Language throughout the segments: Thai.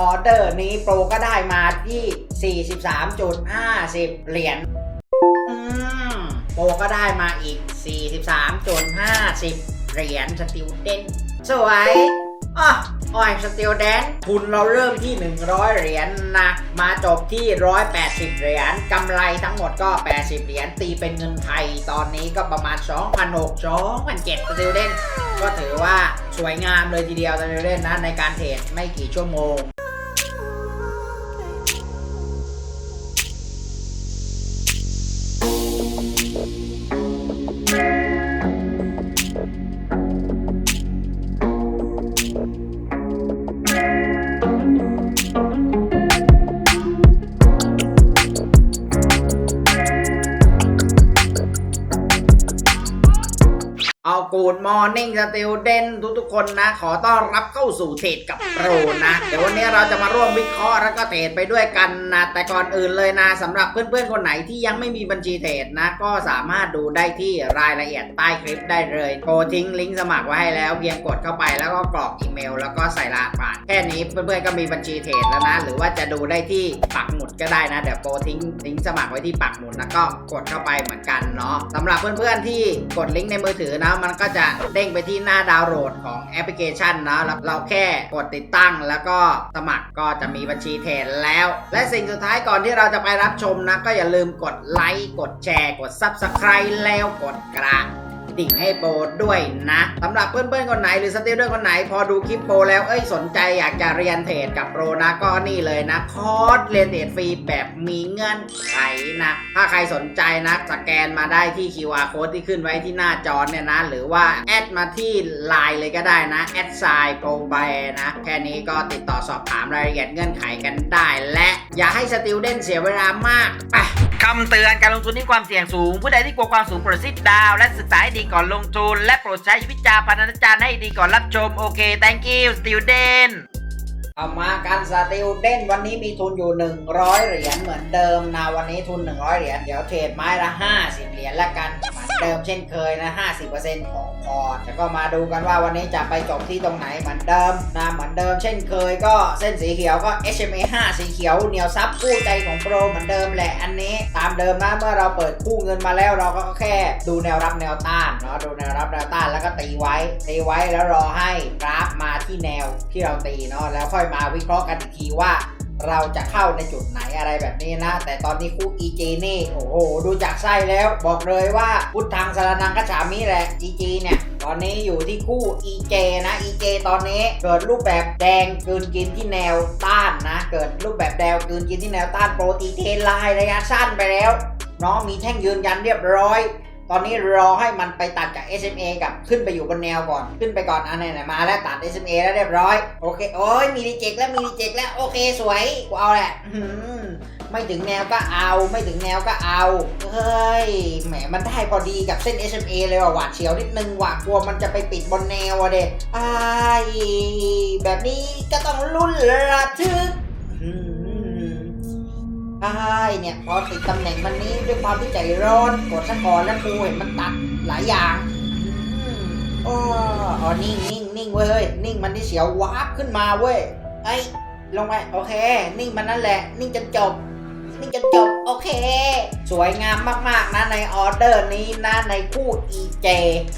ออเดอร์นี้โปรก็ได้มาที่ 43.50 เหรียญโปรก็ได้มาอีก 43.50 เหรียญสติวเดนสวยอะออยสติวเดนทุนเราเริ่มที่ 100 เหรียญนะ มาจบที่ 180 เหรียญกำไรทั้งหมดก็ 80 เหรียญตีเป็นเงินไทย ตอนนี้ก็ประมาณ 2,600 2,700สติวเดนก็ถือว่าสวยงามเลยทีเดียวสติวเดนนะในการเทรดไม่กี่ชั่วโมง เอากูดมอร์นิ่งสติลเดนทุกๆคนนะ ขอต้อนรับเข้าสู่เทรดกับโปรนะ เดี๋ยววันนี้เราจะมาร่วมวิเคราะห์แล้วก็เทรดไปด้วยกันนะ แต่ก่อนอื่นเลยนะสำหรับเพื่อนๆคนไหนที่ยังไม่มีบัญชีเทรดนะ ก็สามารถดูได้ที่รายละเอียดใต้คลิปได้เลยโกทิ้งลิงก์สมัครไว้ให้แล้วเพียงกดเข้าไปแล้วก็กรอกอีเมล แล้วก็ใส่รหัสผ่านแค่นี้เพื่อนๆก็มีบัญชีเทรดแล้วนะ หรือว่าจะดูได้ที่ปักหมุดก็ได้นะเดี๋ยวโกทิ้งลิงก์สมัครไว้ที่ปักหมุดแล้วก็กดเข้าไปเหมือนกันเนาะสำหรับเพื่อนๆที่กดลิงก์ในมือถือนะมันก็จะเด้งไปที่หน้าดาวน์โหลดของแอปพลิเคชันนะแล้วเราแค่กดติดตั้ง แล้วก็สมัครก็จะมีบัญชีเทรดแล้ว และสิ่งสุดท้ายก่อนที่เราจะไปรับชมนะ ก็อย่าลืมกดไลค์กดแชร์ กด Subscribe แล้วกดกระ ดิ่งให้โปรด้วยนะสำหรับเพื่อนๆคนไหนหรือสติลเดอร์คนไหน พอดูคลิปโปรแล้วเอ้ยสนใจอยากจะเรียนเทรดกับโปรนะก็นี่เลยนะ คอร์สเรียนเทรดฟรีแบบมีเงื่อนไขนะ ถ้าใครสนใจนะสแกนมาได้ที่ QR code ที่ขึ้นไว้ที่หน้าจอเนี่ยนะ หรือว่าแอดมาที่ Line เลยก็ได้นะแอดไซโปรไบนะ แค่นี้ก็ติดต่อสอบถามรายละเอียดเงื่อนไขกันได้ และอย่าให้สติลเดนเสียเวลามากไป คำเตือนการลงทุนที่ความเสี่ยงสูง ผู้ใดที่กลัวความสูงโปรดซิดดาว และศึกษาให้ดีก่อนลงทุน และโปรดใช้วิจารณญาณให้ดีก่อนรับชม โอเค thank you student เอามากันสติวเด่นวันนี้มีทุนอยู่ 100 เหรียญเหมือนเดิมนะวันนี้ทุน 100 เหรียญเดี๋ยวเทรดไม้ละ 50 เหรียญละกัน เดิมเช่นเคยนะ 50%ของพอร์ตแล้วก็มาดูกันว่าวันนี้จะไปจบที่ตรงไหนเหมือนเดิมนะเหมือนเดิมเช่นเคยก็เส้นสีเขียวก็ HMA 5 สีเขียวเหนียวซับคู่ใจของโปรเหมือนเดิมแหละอันนี้ตามเดิมนะเมื่อเราเปิดคู่เงินมาแล้วเราก็แค่ดูแนวรับแนวต้านเนาะดูแนวรับแนวต้านแล้วก็ตีไว้ตีไว้แล้วรอให้กราฟมาที่แนวที่เราตีเนาะแล้วค่อยมาวิเคราะห์กันอีกทีว่า เราจะเข้าในจุดไหนอะไรแบบนี้นะ แต่ตอนนี้คู่ EJ นี่ โอ้โห ดูจากไส้แล้ว บอกเลยว่าพุทธังสารนังกัจฉามิแหละ EG เนี่ย ตอนนี้อยู่ที่คู่ EJ นะ EJ ตอนนี้เกิดรูปแบบแดงกืนกินที่แนวต้านนะ เกิดรูปแบบแดงกืนกินที่แนวต้านโปรตีเทนไลน์ระยะสั้นไปแล้วเนาะมีแท่งยืนยันเรียบร้อย ตอนนี้รอให้มันไปตัดจาก SMA กับขึ้นไปอยู่บนแนวก่อน ขึ้นไปก่อนอันไหนมาแล้วตัด SMA แล้วเรียบร้อย โอเค โอ้ยมีรีเจ็คแล้วมีรีเจ็คแล้วโอเคสวยกูเอาแหละไม่ถึงแนวก็เอา ไม่ถึงแนวก็เอา เฮ้ย แหม มันได้พอดีกับเส้น SMA เลยว่ะหวาดเฉียวนิดนึงว่ะกลัวมันจะไปปิดบนแนวอะเด็อ้แบบนี้ก็ต้องลุ้นระทึกอื้อหือ ใช่เนี่ยพอติดตำแหน่งมันนี้ด้วยความที่ใจร้อนกดซะก่อนแล้วครูเห็นมันตัดหลายอย่างอืมอ๋อนิ่งนิ่งนิ่งเว้ยเฮ้ยนิ่งมันที่เสียววาบขึ้นมาเว้ยไอ้ลงไปโอเค นิ่งมันนั่นแหละ นิ่งจนจบ นิ่จนจบโอเค สวยงามมากๆนะในออเดอร์นี้นะในคู่ EJ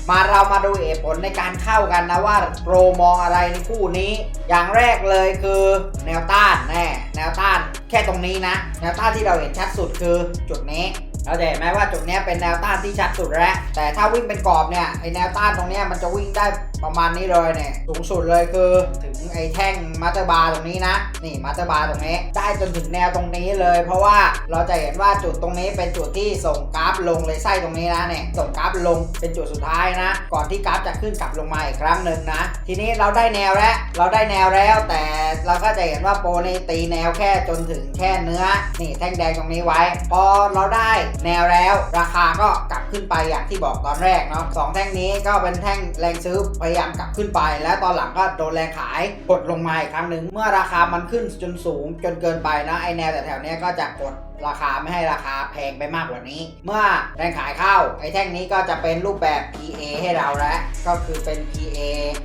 มาเรามาดูเหตุผลในการเข้ากันนะว่าโปรมองอะไรในคู่นี้ อย่างแรกเลยคือแนวต้านแน่แนวต้านแค่ตรงนี้นะ แนวต้านที่เราเห็นชัดสุดคือจุดนี้เราจะเห็นไหมว่าจุดนี้เป็นแนวต้านที่ชัดสุดแล้วแต่ถ้าวิ่งเป็นกรอบเนี่ยไอแนวต้านตรงนี้มันจะวิ่งได้ ประมาณนี้เลยเนี่ยสูงสุดเลยคือถึงไอ้แท่งมาสเตอร์บาร์ตรงนี้นะ นี่มาสเตอร์บาร์ตรงนี้ ได้จนถึงแนวตรงนี้เลย เพราะว่าเราจะเห็นว่าจุดตรงนี้เป็นจุดที่ส่งกราฟลงเลยไส้ตรงนี้นะเนี่ยส่งกราฟลงเป็นจุดสุดท้ายนะ ก่อนที่กราฟจะขึ้นกลับลงมาอีกครั้งหนึ่งนะ ทีนี้เราได้แนวแล้วเราได้แนวแล้วแต่เราก็จะเห็นว่าโปรนี่ตีแนวแค่จนถึงแค่เนื้อ นี่แท่งแดงตรงนี้ไว้ พอเราได้แนวแล้วราคาก็กลับขึ้นไปอย่างที่บอกตอนแรกเนาะสองแท่งนี้ก็เป็นแท่งแรงซื้อพยายามกลับขึ้นไป แล้วตอนหลังก็โดนแรงขายกดลงมาอีกครั้งหนึ่งเมื่อราคามันขึ้นจนสูงจนเกินไปนะไอแนวแต่แถวเนี้ยก็จะกด ราคาไม่ให้ราคาแพงไปมากกว่านี้ เมื่อแรงขายเข้า ไอ้แท่งนี้ก็จะเป็นรูปแบบ PA ให้เราแล้ว ก็คือเป็น PA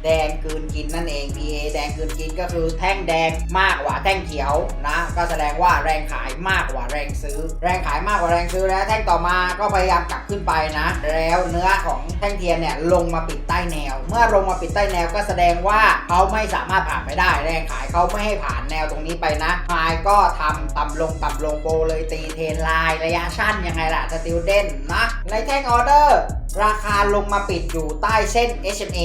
แดงกืนกินนั่นเอง PA แดงกืนกินก็คือแท่งแดงมากกว่าแท่งเขียวนะ ก็แสดงว่าแรงขายมากกว่าแรงซื้อ แรงขายมากกว่าแรงซื้อแล้ว แท่งต่อมาก็พยายามกลับขึ้นไปนะ แล้วเนื้อของแท่งเทียนเนี่ยลงมาปิดใต้แนว เมื่อลงมาปิดใต้แนวก็แสดงว่าเขาไม่สามารถผ่านไปได้ แรงขายเขาไม่ให้ผ่านแนวตรงนี้ไปนะพายก็ทำต่ำลงต่ำลงโบเลยตีเทนไลน์ระยะสั้นยังไงล่ะสติลเด่นนะในแท่งออเดอร์ราคาลงมาปิดอยู่ใต้เส้น SMA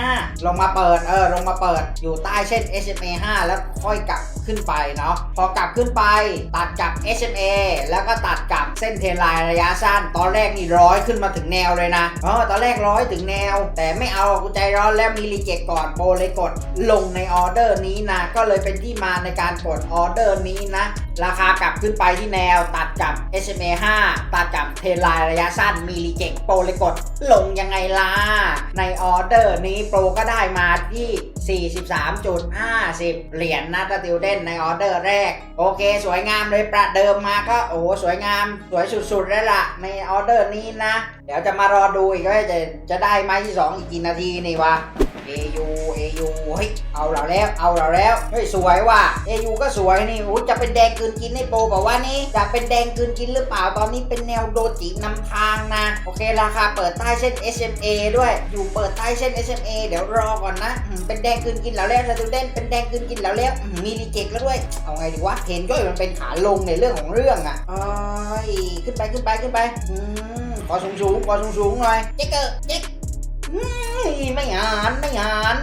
5 ลงมาเปิดเออลงมาเปิดอยู่ใต้เส้น SMA 5 แล้วค่อยกลับขึ้นไปเนาะพอกลับขึ้นไปตัดกับ SMA แล้วก็ตัดกับเส้นเทนไลน์ระยะสั้น ตอนแรกนี่ร้อยขึ้นมาถึงแนวเลยนะเออตอนแรกร้อยถึงแนว แต่ไม่เอากูใจร้อนแล้วมีรีเจ็คก่อนโปรเลยกดลงในออเดอร์นี้นะ ก็เลยเป็นที่มาในการกดออเดอร์นี้นะราคากลับขึ้นไปที่แนวตัดกับ SMA 5 ตัดกับเทรนไลน์ระยะสั้นมีรีเจ็คโปรเลยกดลงยังไงล่ะ ในออเดอร์นี้โปรก็ได้มาที่ 43.50 เหรียญนะตะติวเด่นในออเดอร์แรก โอเค สวยงามเลยประเดิมมาก็โอ้สวยงาม สวยสุดๆแล้วล่ะ ในออเดอร์นี้นะ เดี๋ยวจะมารอดูอีกว่าจะจะได้ไม้ที่ 2 อีกกี่นาทีนี่วะ AU AU เอยูเฮ้ยเอาเราแล้วเอาเราแล้วเฮ้ยสวยว่ะ AU ก็สวยนี่โอ้จะเป็นแดงกืนกินให้โปรบอกว่านี่จะเป็นแดงกืนกินหรือเปล่าตอนนี้เป็นแนวโดจินำทางนะโอเคราคาเปิดใต้เส้น SMA ด้วยอยู่เปิดใต้เส้น SMA เดี๋ยวรอก่อนนะเป็นแดงกืนกินแล้วแล้วสตูเดนเป็นแดงกืนกินแล้วแล้วมีรีเจ็คแล้วด้วย เอาไงดีวะเห็นย่อยมันเป็นขาลงในเรื่องของเรื่องอะเอ้ยขึ้นไปขึ้นไปขึ้นไปอืมขอสูงสูงขอสูงสูงหน่อยเจ๊กเกอร์เจ๊ก ไม่งานไม่งาน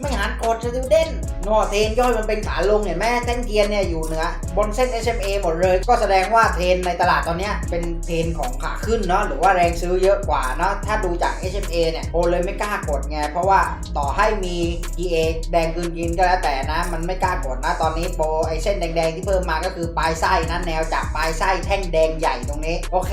ไม่งานกดสติวเด่น นอเทนย่อยมันเป็นขาลงเห็นไหมแท่งเทียนเนี่ยอยู่เหนือบนเส้น SMA หมดเลย ก็แสดงว่าเทนในตลาดตอนนี้เป็นเทนของขาขึ้นเนาะหรือว่าแรงซื้อเยอะกว่าเนาะถ้าดูจาก SMA เนี่ยโอเลยไม่กล้ากดไงเพราะว่าต่อให้มี EA แดงกืนกินก็แล้วแต่นะ มันไม่กล้ากดนะตอนนี้โปรไอเส้นแดงๆที่เพิ่มมาก็คือปลายไส้นะแนวจากปลายไส้แท่งแดงใหญ่ตรงนี้โอเค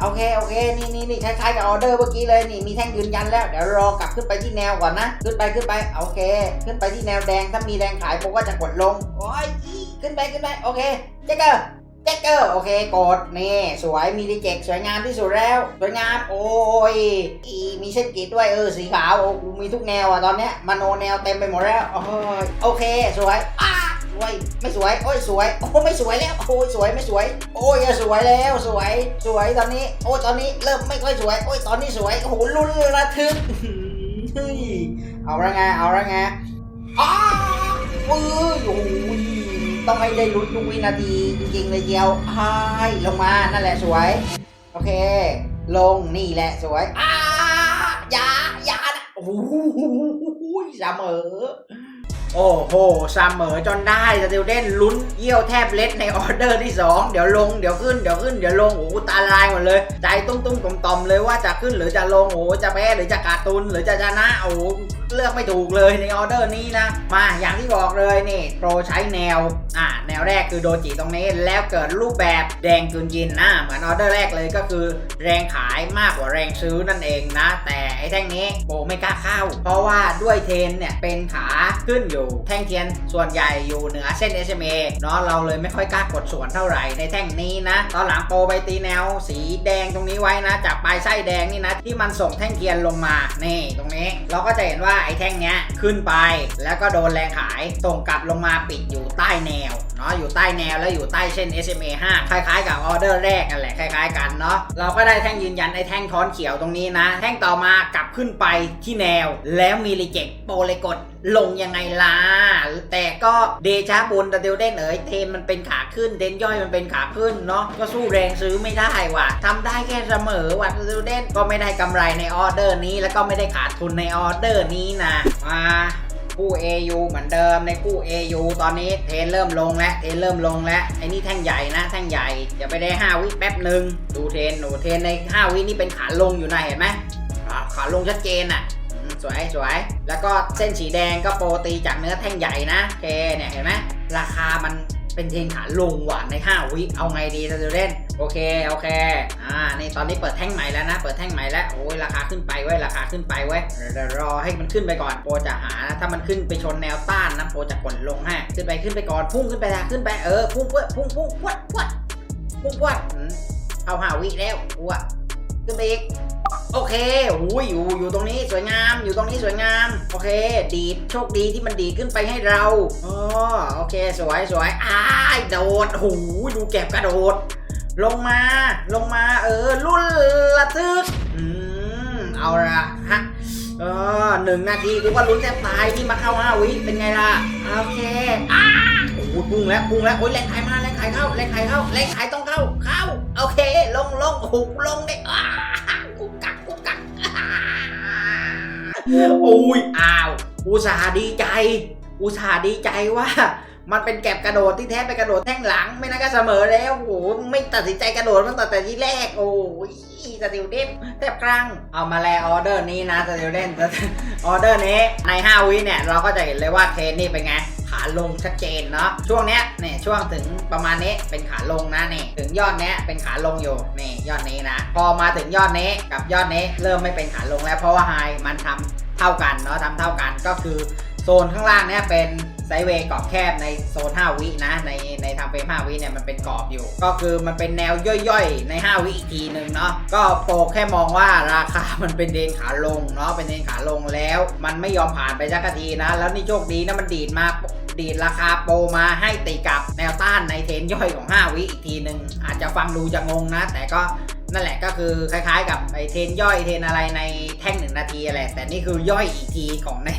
โอเคโอเคนี่นี่นี่คล้ายๆกับออเดอร์เมื่อกี้เลยนี่มีแท่งยืนยันแล้วเดี๋ยวรอกลับขึ้นไปที่แนวก่อนนะ ขึ้นไปขึ้นไปโอเค ขึ้นไปที่แนวแดงถ้ามีีแรงขายโปก็จะกดลง โอ้ยขึ้นไปขึ้นไปโอเคเจ๊กเกอร์เจ๊กเกอร์โอเคกดนี่สวยมีรีเจ็คสวยงามที่สุดแล้วสวยงามโอ้ยอีมีเส้นกรีดด้วยเออสีขาวโอ้กูมีทุกแนวอะตอนเนี้ยมโนแนวเต็มไปหมดแล้วโอ้ยโอเคสวยอ้าสวยไม่สวยโอ้ยสวยโอ้ไม่สวยแล้วโอ้ยสวยไม่สวย โอ้ยสวยแล้วสวยสวยตอนนี้ โอ้ยตอนนี้เริ่มไม่ค่อยสวยโอ้ยตอนนี้สวยโอ้โหลุ้นระทึกเฮ้ยเอาละไงเอาละไงอ้าว ปื้อโอ้ยต้องให้ได้ลุ้นทุกวินาทีจริงๆเลยเดียวไอ้ายลงมานั่นแหละสวย โอเค ลงนี่แหละสวยอ้าอย่าอย่านะโอ้โหเสมอโอ้โหเสมอจนได้สติวเดนลุ้นเยี่ยวแทบเล็ดในออเดอร์ที่ 2 เดี๋ยวลงเดี๋ยวขึ้นเดี๋ยวขึ้นเดี๋ยวลงโอ้โหตาลายหมดเลย ใจตุ้มตุ้มต่อมตอมๆเลยว่าจะขึ้นหรือจะลงโอ้โหจะแพ้หรือจะขาดทุนหรือจะชนะโอ้ เลือกไม่ถูกเลยในออเดอร์นี้นะ มาอย่างที่บอกเลยนี่โปรใช้แนวอ่าแนวแรกคือโดจิตรงนี้แล้วเกิดรูปแบบแดงกลืนยินนะเหมือนออเดอร์แรกเลยก็คือ แรงขายมากกว่าแรงซื้อนั่นเองนะ แต่ไอ้แท่งนี้โปรไม่กล้าเข้า เพราะว่าด้วยเทนเนี่ยเป็นขาขึ้นอยู่ แท่งเทียนส่วนใหญ่อยู่เหนือเส้น SMA เนาะเราเลยไม่ค่อยกล้ากดส่วนเท่าไหร่ในแท่งนี้นะ ตอนหลังโปรไปตีแนวสีแดงตรงนี้ไว้นะจากปลายไส้แดงนี่นะที่มันส่งแท่งเทียนลงมานี่ตรงนี้ เราก็จะเห็นว่าไอ้แท่งเนี้ยขึ้นไป แล้วก็โดนแรงขายส่งกลับลงมาปิดอยู่ใต้แนว นาะอยู่ใต้แนวแล้วอยู่ใต้เส้น SMA 5คล้ายๆ กับออเดอร์แรกกันแหละคล้าย ๆ กันเนาะเราก็ได้แท่งยืนยันไอ้แท่งท้อนเขียวตรงนี้นะ แท่งต่อมากลับขึ้นไปที่แนว แล้วมีรีเจ็คโปรเลยกดลงยังไงล่ะ แต่ก็เดชาบุญตะเดียวเด้นเอ๋ยเทนมันเป็นขาขึ้น เดนย่อยมันเป็นขาขึ้นเนาะก็สู้แรงซื้อไม่ได้ว่ะทำได้แค่เสมอว่ะเดียวเด้นก็ไม่ได้กำไรในออเดอร์นี้ แล้วก็ไม่ได้ขาดทุนในออเดอร์นี้นะมา คู่ AU เหมือนเดิมในคู่ AU ตอนนี้เทรนเริ่มลงแล้วเทรนเริ่มลงแล้วไอ้นี่แท่งใหญ่นะแท่งใหญ่อย่าไปได้ 5 วิแป๊บหนึ่งดูเทรนหนูเทรนใน 5 วินี่เป็นขาลงอยู่นะเห็นไหมขาลงชัดเจนอะสวยสวยแล้วก็เส้นสีแดงก็โปรตีจากเนื้อแท่งใหญ่นะเคเนี่ยเห็นไหมราคามัน เป็นเทรนขาลงว่ะใน 5 วิ เอาไงดีเราจะเล่นโอเค โอเค อ่า ในตอนนี้เปิดแท่งใหม่แล้วนะ เปิดแท่งใหม่แล้ว โอ้ยราคาขึ้นไปเว้ย ราคาขึ้นไปเว้ยเดี๋ยวรอให้มันขึ้นไปก่อน โปรจะหานะ ถ้ามันขึ้นไปชนแนวต้านนะ โปรจะกดลงให้ ขึ้นไปขึ้นไปก่อน พุ่งขึ้นไปละขึ้นไป เออ พุ่งเว้ยพุ่งพุ่งพวดพวดพุ่งพวดอืมเอาหาวิแล้วกูอะขึ้นไปอีก โอเคอุ้ยอยู่อยู่ตรงนี้สวยงาม อยู่ตรงนี้สวยงาม โอเค ดีดโชคดีที่มันดีขึ้นไปให้เราอ๋อโอเค สวยสวยอ้ายโดดโอ้โหดูแก็บกระโดด ลงมา ลงมา เออรุ่นระทึก อืม เอาละฮะเออหนึ่งนาทีกูว่าลุ้นแทบตายที่มาเข้าห้าวิเป็นไงล่ะ โอเคอ้าโอ้โหพุ่งแล้วพุ่งแล้วโอ้ยแรงขายมาแรงขายเข้าแรงขายเข้าแรงขายต้องเข้าเข้า โอเค ลงลงโอ้โหลงได้อ้า อ้ยอ้าว อุตส่าห์ดีใจ อุตส่าห์ดีใจว่า มันเป็นแก็บกระโดดที่แท้ไปกระโดดแท่งหลังไม่น่าก็เสมอแล้ว โอ้โห ไม่ตัดสินใจกระโดดตั้งแต่ที่แรก โอ้ยสติวเด่นแทบกลางเอามาแล้วออเดอร์นี้นะสติวเด่นออเดอร์นี้ใน 5 วิเนี่ย เราก็จะเห็นเลยว่าเทรนนี่เป็นไงขาลงชัดเจนเนาะช่วงเนี้ยเนี่ยช่วงถึงประมาณนี้เป็นขาลงนะนี่ถึงยอดเนี้ยเป็นขาลงอยู่นี่ยอดนี้นะ พอมาถึงยอดนี้กับยอดนี้เริ่มไม่เป็นขาลงแล้วเพราะว่าไฮมันทำ เท่ากันเนาะทำเท่ากันก็คือโซนข้างล่างเนี่ยเป็นไซเวย์กรอบแคบในโซน 5 วินะในในทำเฟรม5วิเนี่ยมันเป็นกรอบอยู่ ก็คือมันเป็นแนวย่อยๆ ใน 5 วิอีกทีหนึ่งเนาะก็โปรแค่มองว่าราคามันเป็นเดนขาลงเนาะเป็นเดนขาลงแล้ว มันไม่ยอมผ่านไปสักทีนะ แล้วนี่โชคดีนะมันดีดมาดีดราคาโปรมาให้ตีกับแนวต้านในเทนย่อยของ 5 วิอีกทีหนึ่งอาจจะฟังดูจะงงนะ แต่ก็ นั่นแหละก็คือคล้ายๆ กับไอเทนย่อยเทนอะไรในแท่งหนึ่งนาทีอะไรแต่นี่คือย่อยอีกทีของใน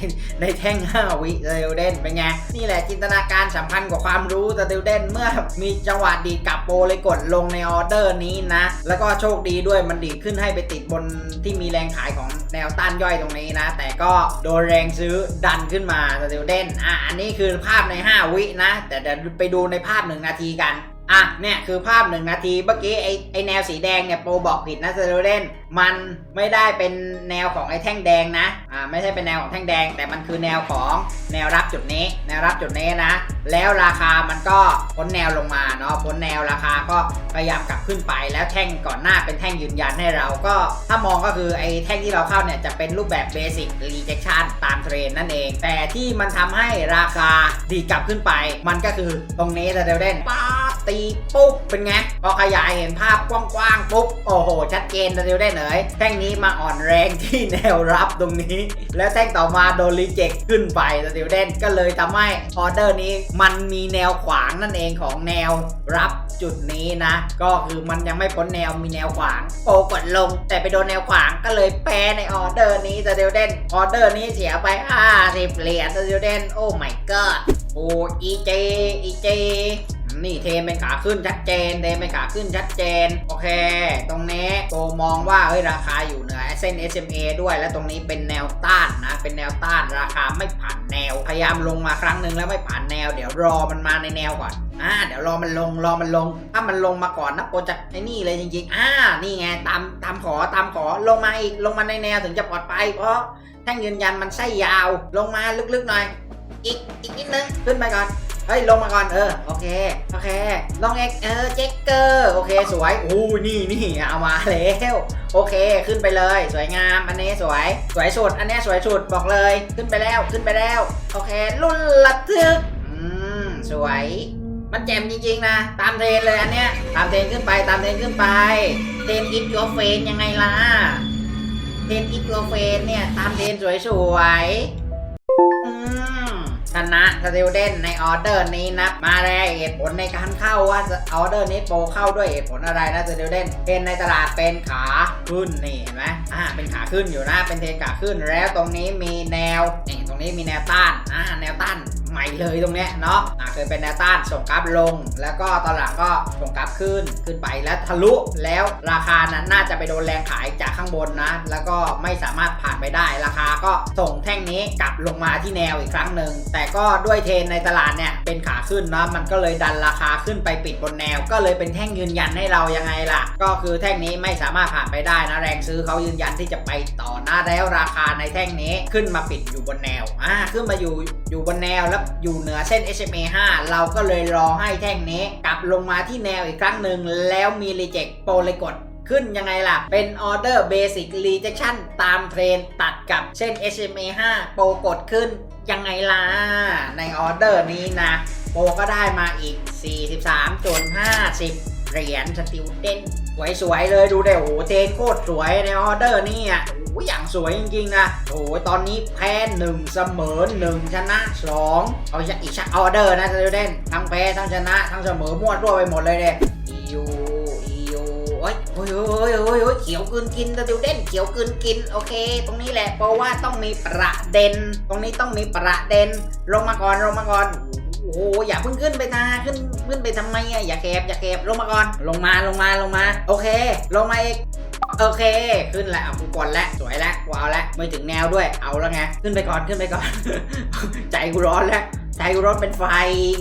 ในแท่ง 5 วิเดลเดนเป็นไง นี่แหละจินตนาการสำคัญกว่าความรู้แต่เดลเดนเมื่อมีจังหวะดีกลับโปรเลยกดลงในออเดอร์นี้นะ แล้วก็โชคดีด้วยมันดีขึ้นให้ไปติดบนที่มีแรงขายของแนวต้านย่อยตรงนี้นะ แต่ก็โดนแรงซื้อดันขึ้นมาแต่เดลเดนอะอันนี้คือภาพใน 5 วินะ แต่เดี๋ยวไปดูในภาพ1นาทีกัน อะเนี่ยคือภาพหนึ่งนาทีเมื่อกี้ไอไอแนวสีแดงเนี่ยโปรบอกผิดนะเซโรเดน มันไม่ได้เป็นแนวของไอ้แท่งแดงนะอ่าไม่ใช่เป็นแนวของแท่งแดง แต่มันคือแนวของแนวรับจุดนี้ แนวรับจุดนี้นะ แล้วราคามันก็พ้นแนวลงมาเนาะพ้นแนวราคาก็พยายามกลับขึ้นไป แล้วแท่งก่อนหน้าเป็นแท่งยืนยันให้เราก็ถ้ามองก็คือไอ้แท่งที่เราเข้าเนี่ยจะเป็นรูปแบบเบสิ c รีเจ c ชันตามเทรนนั่นเอง แต่ที่มันทำให้ราคาดีกลับขึ้นไป มันก็คือตรงนี้เซโรเดนป๊าตีปุ๊บเป็นไงพอขยายเห็นภาพกว้างๆปุ๊บโอ้โหชัดเจนเดียวได้เลยแท่งนี้มาอ่อนแรงที่แนวรับตรงนี้ แล้วแท่งต่อมาโดนรีเจ็คขึ้นไปเดียวเด่นก็เลยทำให้ออเดอร์นี้มันมีแนวขวางนั่นเองของแนวรับจุดนี้นะ ก็คือมันยังไม่พ้นแนวมีแนวขวางโปรกดลง แต่ไปโดนแนวขวางก็เลยแพ้ในออเดอร์นี้เดียวเด่นออเดอร์นี้เสียไป50เหรียญเดียวเด่นโอ้ my god โอ้อีเจอีเจ นี่เทมเป็นขาขึ้นชัดเจน เทมเป็นขาขึ้นชัดเจน โอเค ตรงนี้โกมองว่าเฮ้ยราคาอยู่เหนือเส้น SMA ด้วยและตรงนี้เป็นแนวต้านนะ เป็นแนวต้านราคาไม่ผ่านแนว พยายามลงมาครั้งหนึ่งแล้วไม่ผ่านแนว เดี๋ยวรอมันมาในแนวก่อนอ่าเดี๋ยวรอมันลงรอมันลง ถ้ามันลงมาก่อนนะโปรจะไอ้นี่เลยจริงๆอ่านี่ไงตามตามขอตามขอลงมาอีกลงมาในแนวถึงจะปลอดภัยเพราะแท่งยืนยันมันไส้ยาวลงมาลึกๆหน่อย อีกอีกนิดนึงขึ้นไปก่อน เฮ้ยลงมาก่อนเออโอเคโอเคลองเอ็กเออเจ็คเกอร์โอเคสวยอู้นี่นี่เอามาแล้วโอเคขึ้นไปเลย สวยงามอันนี้สวย สวยสุดอันนี้สวยสุดบอกเลยขึ้นไปแล้วขึ้นไปแล้วโอเครุ่นระทึกอืมสวยมันแจ่มจริงๆนะ ตามเทรนเลยอันเนี้ยตามเทรนขึ้นไปตามเทรนขึ้นไปเทรนอิทยูเฟนยังไงล่ะเทรนอิทยูเฟนเนี่ยตามเทรนสวยๆ ชนะสติลเดนในออเดอร์นี้นะมาแรงเหตุผลในการเข้าว่าออเดอร์นี้โปรเข้าด้วยเหตุผลอะไรนะสติลเดนเป็นในตลาดเป็นขาขึ้นนี่เห็นไหมอ่าเป็นขาขึ้นอยู่นะเป็นเทรนขาขึ้นแล้วตรงนี้มีแนวนี่ตรงนี้มีแนวต้านอ่าแนวต้าน ใหม่เลยตรงเนี้ยเนาะอ่าเคยเป็นแนวต้านส่งกราฟลง แล้วก็ตอนหลังก็ส่งกราฟขึ้นขึ้นไปแล้วทะลุแล้วราคานั้นน่าจะไปโดนแรงขายจากข้างบนนะ แล้วก็ไม่สามารถผ่านไปได้ราคาก็ส่งแท่งนี้กลับลงมาที่แนวอีกครั้งหนึ่งแต่ก็ด้วยเทรนในตลาดเนี่ยเป็นขาขึ้นนะมันก็เลยดันราคาขึ้นไปปิดบนแนว ก็เลยเป็นแท่งยืนยันให้เรายังไงล่ะ ก็คือแท่งนี้ไม่สามารถผ่านไปได้นะแรงซื้อเขายืนยันที่จะไปต่อหนะแล้วราคาในแท่งนี้ขึ้นมาปิดอยู่บนแนวอ่าขึ้นมาอยู่อยู่บนแนวแล้วอยู่เหนือเส้น SMA 5 เราก็เลยรอให้แท่งนี้ กลับลงมาที่แนวอีกครั้งหนึ่งแล้วมีรีเจ็คโปรเลยกดขึ้นยังไงล่ะ เป็นออเดอร์เบสิ c รีเจ c ชั่นตามเทรนตัดกับเส้น SMA 5 โปรกดขึ้นยังไงล่ะ ในออเดอร์นี้นะ โปรก็ได้มาอีก 43.50 เหรียญสติวเดน สวยๆเลยดูได้โอ้โหเทนโคตรสวยในออเดอร์นี่อะโอ้อย่างสวยจริงๆนะโอ้โหตอนนี้แพ้หนึ่งเสมอหนึ่งชนะสองเอาอีกชักออเดอร์นะสติวเดนทั้งแพ้ทั้งชนะทั้งเสมอมั่วตัวไปหมดเลยเนี่ยอียูอียูโอ้ยโอ้ยโอ้ยโอ้ยโอ้ยเขียวกลืนกินสติวเด่นเขียวกลืนกินโอเค ตรงนี้แหละเพราะว่าต้องมีประเด็น ตรงนี้ต้องมีประเด็น ลงมาก่อนลงมาก่อน โอ้โหอย่าเพิ่งขึ้นไปนะขึ้นขึ้นไปทำไมอะอย่าแคบอย่าแคบลงมาก่อนลงมาลงมาลงมา โอเค ลงมาอีกโอเค ขึ้นแล้วเอากูกดแล้วสวยแล้วกูเอาแล้วไม่ถึงแนวด้วยเอาแล้วไงขึ้นไปก่อนขึ้นไปก่อน ใจกูร้อนแล้วใจกูร้อนเป็นไฟ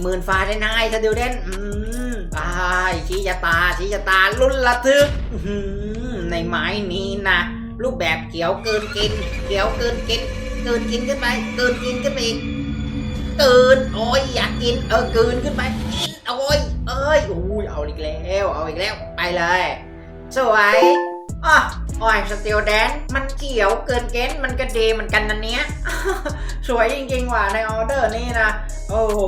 หมื่นฟ้าได้นายถ้าเดียวเด่นอืมตายชี้จะตาชี้จะตาลุ้นระทึกอื้อหือในไม้นี้นะรูปแบบเขียวเกินกินเขียวเกินกินเกินกินขึ้นไปเกินกินขึ้นไปอีก กินโอ้ยอยากกินเออกินขึ้นไปกินโอ้ยเอ้ยอุ้ยเอาอีกแล้วเอาอีกแล้วไปเลยสวยอะโอ้ยสติลแดนมันเขียวเกินเกณฑ์มันก็ดีเหมือนกันนะเนี้ย สวยจริงๆว่ะในออเดอร์นี่นะ โอ้โห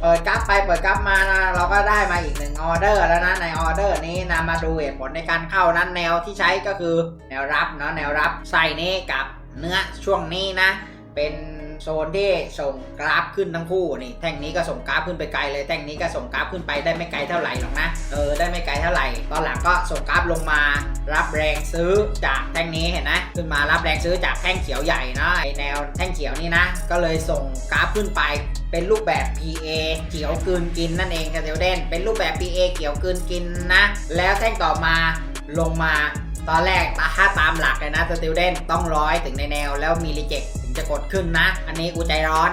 เปิดกราฟไปเปิดกราฟมานะเราก็ได้มาอีกหนึ่งออเดอร์แล้วนะในออเดอร์นี้นะมาดูเหตุผลในการเข้านั้นแนวที่ใช้ก็คือแนวรับเนาะแนวรับใส่นี้กับเนื้อช่วงนี้นะ เป็น โซนที่ส่งกราฟขึ้นทั้งคู่นี่แท่งนี้ก็ส่งกราฟขึ้นไปไกลเลยแท่งนี้ก็ส่งกราฟขึ้นไปได้ไม่ไกลเท่าไหร่หรอกนะเออได้ไม่ไกลเท่าไหร่ตอนหลังก็ส่งกราฟลงมา รับแรงซื้อจากแท่งนี้เห็นนะขึ้นมารับแรงซื้อจากแท่งเขียวใหญ่นะไอแนวแท่งเขียวนี่นะ ก็เลยส่งกราฟขึ้นไปเป็นรูปแบบ PA เขียวกืนกินนั่นเองครับเดลเดนเป็นรูปแบบ PA เขียวกืนกินนะ แล้วแท่งต่อมาลงมาตอนแรกถ้าตามหลักเลยนะสติลเดนต้องร้อยถึงในแนวแล้วมีรีเจ็ค จะกดขึ้นนะ อันนี้กูใจร้อน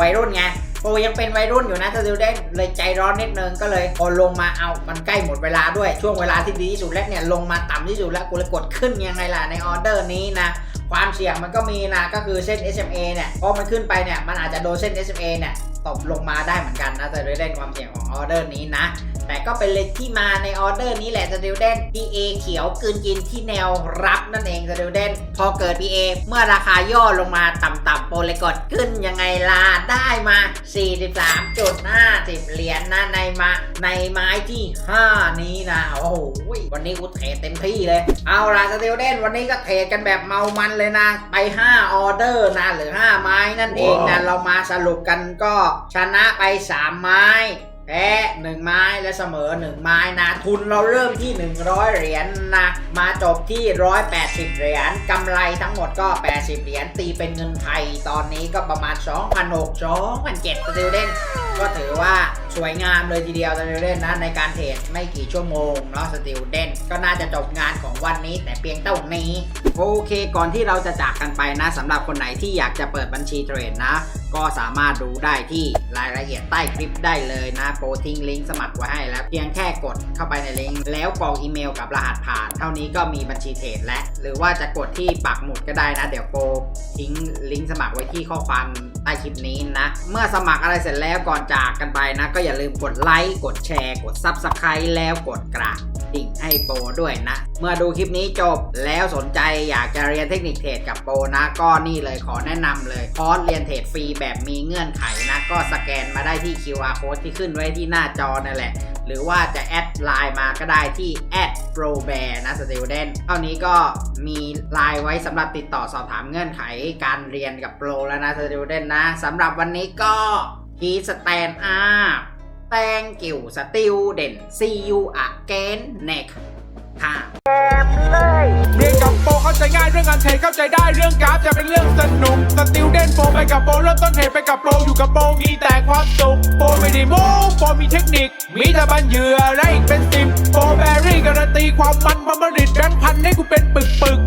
วัยรุ่นไงโปรยังเป็นวัยรุ่นอยู่นะสติลเดนเลยใจร้อนนิดนึงก็เลยพอลงมาเอามันใกล้หมดเวลาด้วยช่วงเวลาที่ดีที่สุดแล้วเนี่ยลงมาต่ำที่สุดแล้วกูเลยกดขึ้นยังไงล่ะในออเดอร์นี้นะความเสี่ยงมันก็มีนะก็คือเส้น SMA เนี่ยพอมันขึ้นไปเนี่ยมันอาจจะโดนเส้น SMA เนี่ย ตบลงมาได้เหมือนกันนะแต่ด้วยเล่นความเสี่ยงของออเดอร์นี้นะ แต่ก็เป็นเลยที่มาในออเดอร์นี้แหละสติลเดน PA เขียวกลืนกินที่แนวรับนั่นเองสติลเดน พอเกิด PA เมื่อราคาย่อลงมาต่ำๆโปรเลยกดขึ้นยังไงล่ะได้มา 43.50 เหรียญนะในมาในไม้ที่ 5 นี้นะโอ้โหวันนี้กูเทรดเต็มที่เลย เอาล่ะสติลเดนวันนี้ก็เทรดกันแบบเมามันเลยนะ ไป 5 ออเดอร์นะหรือ 5 ไม้นั่นเองนะเรามาสรุปกันก็ชนะไป 3 ไม้ แพ้หนึ่งไม้และเสมอหนึ่งไม้นะ ทุนเราเริ่มที่ 100 เหรียญนะ มาจบที่ 180 เหรียญกำไรทั้งหมดก็ 80 เหรียญตีเป็นเงินไทยตอนนี้ก็ประมาณ 2,600 2,700สติลเดนก็ถือว่าสวยงามเลยทีเดียวสติลเดนนะในการเทรดไม่กี่ชั่วโมงเนาะสติลเด่นก็น่าจะจบงานของวันนี้แต่เพียงเท่านี้โอเค ก่อนที่เราจะจากกันไปนะสำหรับคนไหนที่อยากจะเปิดบัญชีเทรดนะ ก็สามารถดูได้ที่รายละเอียดใต้คลิปได้เลยนะโปรทิ้งลิงก์สมัครไว้ให้แล้ว เพียงแค่กดเข้าไปในลิงก์แล้วกรอกอีเมลกับรหัสผ่าน เท่านี้ก็มีบัญชีเทรดแล้วหรือว่าจะกดที่ปักหมุดก็ได้นะ เดี๋ยวโปรทิ้งลิงก์สมัครไว้ที่ข้อความใต้คลิปนี้นะ เมื่อสมัครอะไรเสร็จแล้วก่อนจากกันไปนะ ก็อย่าลืมกดไลค์กดแชร์ กด Subscribe แล้วกดกระดิ่งให้โปรด้วยนะ เมื่อดูคลิปนี้จบแล้วสนใจอยากจะเรียนเทคนิคเทรดกับโปรนะ ก็นี่เลยขอแนะนำเลยคอร์สเรียนเทรดฟรีแบบมีเงื่อนไขนะ ก็สแกนมาได้ที่ QR code ที่ขึ้นไว้ที่หน้าจอนั่นแหละ หรือว่าจะแอดไลน์มาก็ได้ที่ p r o b e a r นะ student เท่านี้ก็มีไลน์ไว้สำหรับติดต่อสอบถามเงื่อนไขการเรียนกับโปรแล้วนะ student นะสำหรับวันนี้ก็กีสแตนอาแตงกิวสติวเด่น see you again next time เรียนกับโปรเข้าใจ ง่ายเรื่องกานเทเข้าใจได้เรื่องกราฟจะเป็นเรื่องสนุกสติลเด่นโฟไปกับโปรเริ่มต้นเหตุไปกับโปรอยู่กับโปรมีแต่ความสุขโปรไม่ได้โม้โปรมีเทคนิค มีตะบันเยื่อะไรอีกเป็นสิบโปรแบรี่การันตีความมันพัมริดแบงค์พันให้กูเป็นปึกปึก